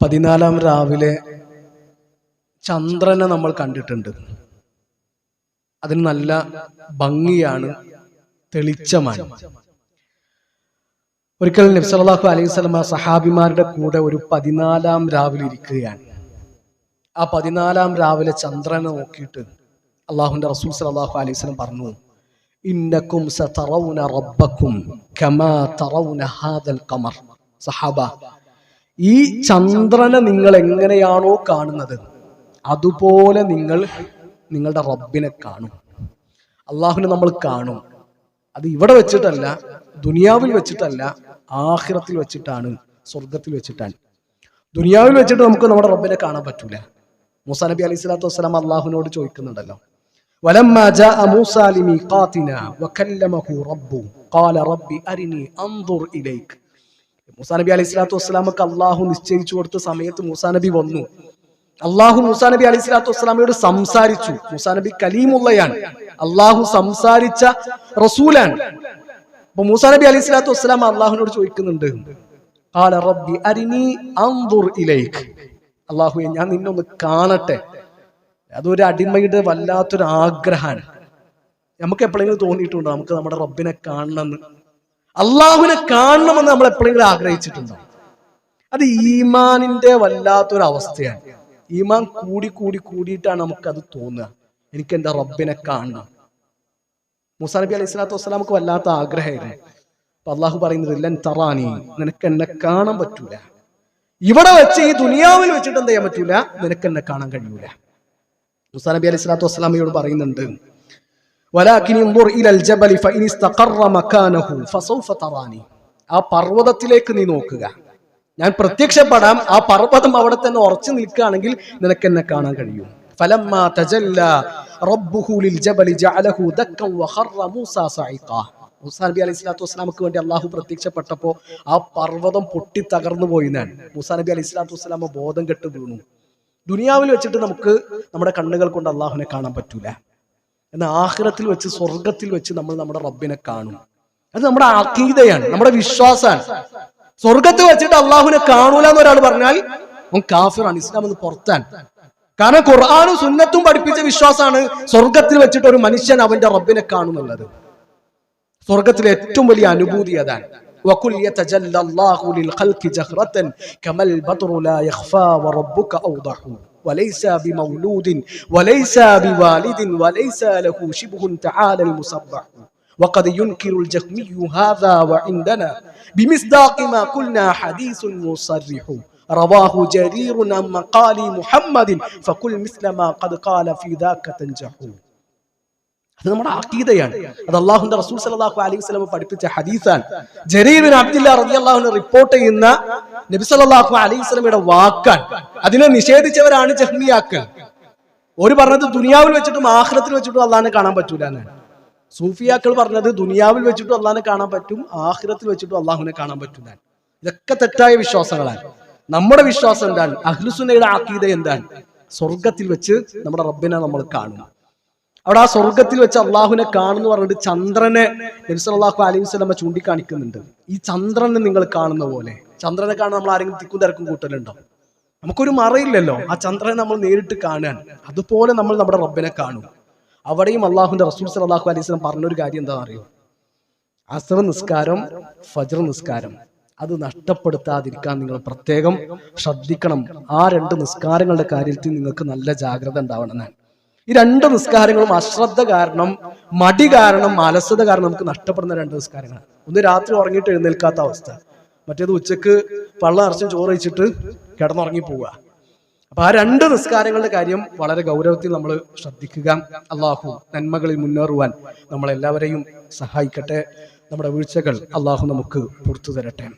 പതിനാലാം രാവിലെ ചന്ദ്രനെ നമ്മൾ കണ്ടിട്ടുണ്ട്. അതിന് നല്ല ഭംഗിയാണ് തെളിച്ചമാണ്. ഒരിക്കൽ നബ്സലാഹു അലൈഹി സ്വലമ സഹാബിമാരുടെ കൂടെ ഒരു പതിനാലാം രാവിലെ ഇരിക്കുകയാണ്. ആ പതിനാലാം രാവിലെ ചന്ദ്രനെ നോക്കിയിട്ട് അള്ളാഹുന്റെ റസൂൽ സലാഹു അലൈഹി സ്വലം പറഞ്ഞു ഇന്നക്കും കമാ ഹാദൽ ഖമർ. സഹാബ ഈ ചന്ദ്രനെ നിങ്ങൾ എങ്ങനെയാണോ കാണുന്നത് അതുപോലെ നിങ്ങൾ നിങ്ങളുടെ റബ്ബിനെ കാണും അള്ളാഹുവിനെ നമ്മൾ കാണും അത് ഇവിടെ വെച്ചിട്ടല്ല ദുനിയാവിൽ വെച്ചിട്ടല്ല ആഖിറത്തിൽ വെച്ചിട്ടാണ് സ്വർഗത്തിൽ വെച്ചിട്ടാണ് ദുനിയാവിൽ വെച്ചിട്ട് നമുക്ക് നമ്മുടെ റബ്ബിനെ കാണാൻ പറ്റൂല മൂസാ നബി അലൈഹി സ്വലാത്തു വസ്സലാം അള്ളാഹുവിനോട് ചോദിക്കുന്നുണ്ടല്ലോ ولما جاء موسى لميقاتنا وكلمه ربه قال ربي أرني أنظر إليك മൂസാ നബി അലൈഹി സ്വലാത്തു വസ്സലാമക്ക് അള്ളാഹു നിശ്ചയിച്ചു കൊടുത്ത സമയത്ത് മൂസാ നബി വന്നു. അള്ളാഹു മൂസാ നബി അലൈഹി സ്വലാത്തു വസ്സലാമയോട് സംസാരിച്ചു. മൂസാ നബി കലീമുള്ളയാണ്. അള്ളാഹു സംസാരിച്ച റസൂലാണ്. അപ്പൊ മൂസാ നബി അലൈഹി സ്വലാത്തു വസ്സലാം അള്ളാഹുവിനോട് ചോദിക്കുന്നുണ്ട്. "ഖാല റബ്ബി അരിനി അൻദുർ ഇലൈക്. അള്ളാഹുവെ ഞാൻ നിന്നൊന്ന് കാണട്ടെ. അതൊരു അടിമയുടെ വല്ലാത്തൊരു ആഗ്രഹമാണ്. നമുക്ക് എപ്പോഴെങ്കിലും തോന്നിയിട്ടുണ്ടോ? നമുക്ക് നമ്മുടെ റബ്ബിനെ കാണണമെന്ന്. അള്ളാഹുവിനെ കാണണമെന്ന് നമ്മൾ എപ്പോഴെങ്കിലും ആഗ്രഹിച്ചിട്ടുണ്ടോ? അത് ഈമാനിന്റെ വല്ലാത്തൊരു അവസ്ഥയാണ് ഈമാൻ കൂടി കൂടി കൂടിയിട്ടാണ് നമുക്കത് തോന്നുക. എനിക്ക് എന്റെ റബ്ബിനെ കാണണം? മുസാ നബി അലൈഹി സ്വലാത്തു വസ്സലാമക്ക് വല്ലാത്ത ആഗ്രഹമായിരുന്നു. അപ്പൊ അള്ളാഹു പറയുന്നത് ഇല്ലൻ തറാനി നിനക്ക് എന്നെ കാണാൻ പറ്റൂല. ഇവിടെ വെച്ച് ഈ ദുനിയാവിൽ വെച്ചിട്ട് എന്ത് ചെയ്യാൻ പറ്റൂല? നിനക്ക് എന്നെ കാണാൻ കഴിയൂല. മുസാ നബി അലൈഹി സ്വലാത്തു വസ്സലാമയോട് പറയുന്നുണ്ട് ولكن انظر الى الجبل فان استقر مكانه فسوف تراني ആ പർവ്വതത്തിലേക്ക് നീ നോക്കുക ഞാൻ പ്രത്യക്ഷപ്പെടാം ആ പർവ്വതം അവിടെ തന്നെ ഉറച്ചു നിൽക്കുകയാണെങ്കിൽ നിനക്ക് എന്നെ കാണാൻ കഴിയും فلما تجلى ربه للجبل جعله دكا وخر موسى صعقا മൂസാ നബി അലൈഹി സ്വലാത്തു വസ്സലാമക്ക് വേണ്ടി അള്ളാഹു പ്രത്യക്ഷപ്പെട്ടപ്പോ ആ പർവ്വതം പൊട്ടി തകർന്നു പോയിന്നാണ് മൂസാ നബി അലൈഹി സ്വലാത്തു വസ്സലാമ ബോധം കെട്ട് വീണു ദുനിയാവിൽ വെച്ചിട്ട് നമുക്ക് നമ്മുടെ കണ്ണുകൾ കൊണ്ട് അള്ളാഹുവിനെ കാണാൻ പറ്റൂല എന്നാൽ ആഹ്റത്തിൽ വെച്ച് സ്വർഗത്തിൽ വെച്ച് നമ്മൾ നമ്മുടെ റബ്ബിനെ കാണും അത് നമ്മുടെ അക്കീതയാണ് നമ്മുടെ വിശ്വാസമാണ് സ്വർഗത്തിൽ വെച്ചിട്ട് അള്ളാഹുവിനെ കാണൂല എന്ന് ഒരാൾ പറഞ്ഞാൽ അവൻ കാഫിറാണ് ഇസ്ലാം എന്ന് പുറത്താൻ കാരണം ഖുർആാനും സുന്നത്തും പഠിപ്പിച്ച വിശ്വാസമാണ് സ്വർഗത്തിൽ വെച്ചിട്ട് ഒരു മനുഷ്യൻ അവന്റെ റബ്ബിനെ കാണുന്നുള്ളത് സ്വർഗത്തിലെ ഏറ്റവും വലിയ അനുഭൂതി അതാണ് وقل يتجلى الله للخلق جهرة كما البدر لا يخفى وربك أوضح وليس بمولود وليس بوالد وليس له شبه تعالى المسبح وقد ينكر الجهمي هذا وعندنا بمصداق ما قلنا حديث مصرح. رواه جرير عن مقال محمد فقل مثل ما قد قال في ذاك تنجح. അത് നമ്മുടെ അക്കീതയാണ് അത് അള്ളാഹുന്റെ റസൂൽ സലാഹു അലൈഹി വസല്ലം പഠിപ്പിച്ച ഹദീസാണ്. ജരീബിൻ അബ്ദുല്ല റളിയല്ലാഹു റിപ്പോർട്ട് ചെയ്യുന്ന നബി സലാഹു അലൈഹി വസല്ലമയുടെ വാക്കാണ്. അതിനെ നിഷേധിച്ചവരാണ് ജഹ്മിയാക്കൾ. ഒരു പറഞ്ഞത് ദുനിയാവിൽ വെച്ചിട്ടും ആഹ്ലത്തിൽ വെച്ചിട്ടും അള്ളാഹിനെ കാണാൻ പറ്റൂല എന്നാണ്. സൂഫിയാക്കൾ പറഞ്ഞത് ദുനിയാവിൽ വെച്ചിട്ടും അള്ളാഹിനെ കാണാൻ പറ്റും ആഹ്ലത്തിൽ വെച്ചിട്ടും അള്ളാഹുവിനെ കാണാൻ പറ്റൂല ഇതൊക്കെ തെറ്റായ വിശ്വാസങ്ങളാണ്. നമ്മുടെ വിശ്വാസം എന്താണ്? അഹ്ലുസുന്നയുടെ ആക്കീത എന്താണ്? സ്വർഗത്തിൽ വെച്ച് നമ്മുടെ റബ്ബിനെ നമ്മൾ കാണും. അവിടെ ആ സ്വർഗത്തിൽ വെച്ച് അള്ളാഹുവിനെ കാണുന്നു പറഞ്ഞിട്ട് ചന്ദ്രനെ നബിസ്വല്ലാഹു അലൈഹി വസ്ലമ ചൂണ്ടിക്കാണിക്കുന്നുണ്ട്. ഈ ചന്ദ്രനെ നിങ്ങൾ കാണുന്ന പോലെ. ചന്ദ്രനെ കാണാൻ നമ്മൾ ആരെങ്കിലും തിക്കും തിരക്കും കൂട്ടലുണ്ടോ? നമുക്കൊരു മറയില്ലല്ലോ. ആ ചന്ദ്രനെ നമ്മൾ നേരിട്ട് കാണാൻ. അതുപോലെ നമ്മൾ നമ്മുടെ റബ്ബിനെ കാണും. അവിടെയും അള്ളാഹുന്റെ റസൂൽ സലാഹു അലൈഹി സ്വലം പറഞ്ഞൊരു കാര്യം എന്താ അറിയോ അസർ നിസ്കാരം ഫജർ നിസ്കാരം. അത് നഷ്ടപ്പെടുത്താതിരിക്കാൻ നിങ്ങൾ പ്രത്യേകം ശ്രദ്ധിക്കണം. ആ രണ്ട് നിസ്കാരങ്ങളുടെ കാര്യത്തിൽ നിങ്ങൾക്ക് നല്ല ജാഗ്രത ഉണ്ടാവണം ഈ രണ്ട് നിസ്കാരങ്ങളും അശ്രദ്ധ കാരണം മടി കാരണം അലസത കാരണം നമുക്ക് നഷ്ടപ്പെടുന്ന രണ്ട് നിസ്കാരങ്ങളാണ് ഒന്ന് രാത്രി ഉറങ്ങിയിട്ട് എഴുന്നേൽക്കാത്ത അവസ്ഥ. മറ്റേത് ഉച്ചയ്ക്ക് പള്ള നിറച്ചും ചോറ് വെച്ചിട്ട് കിടന്നുറങ്ങി പോവുക. അപ്പൊ ആ രണ്ട് നിസ്കാരങ്ങളുടെ കാര്യം വളരെ ഗൗരവത്തിൽ നമ്മൾ ശ്രദ്ധിക്കുക. അള്ളാഹു നന്മകളിൽ മുന്നേറുവാൻ നമ്മളെല്ലാവരെയും സഹായിക്കട്ടെ. നമ്മുടെ വീഴ്ചകൾ അള്ളാഹു നമുക്ക് പുറത്തു തരട്ടെ.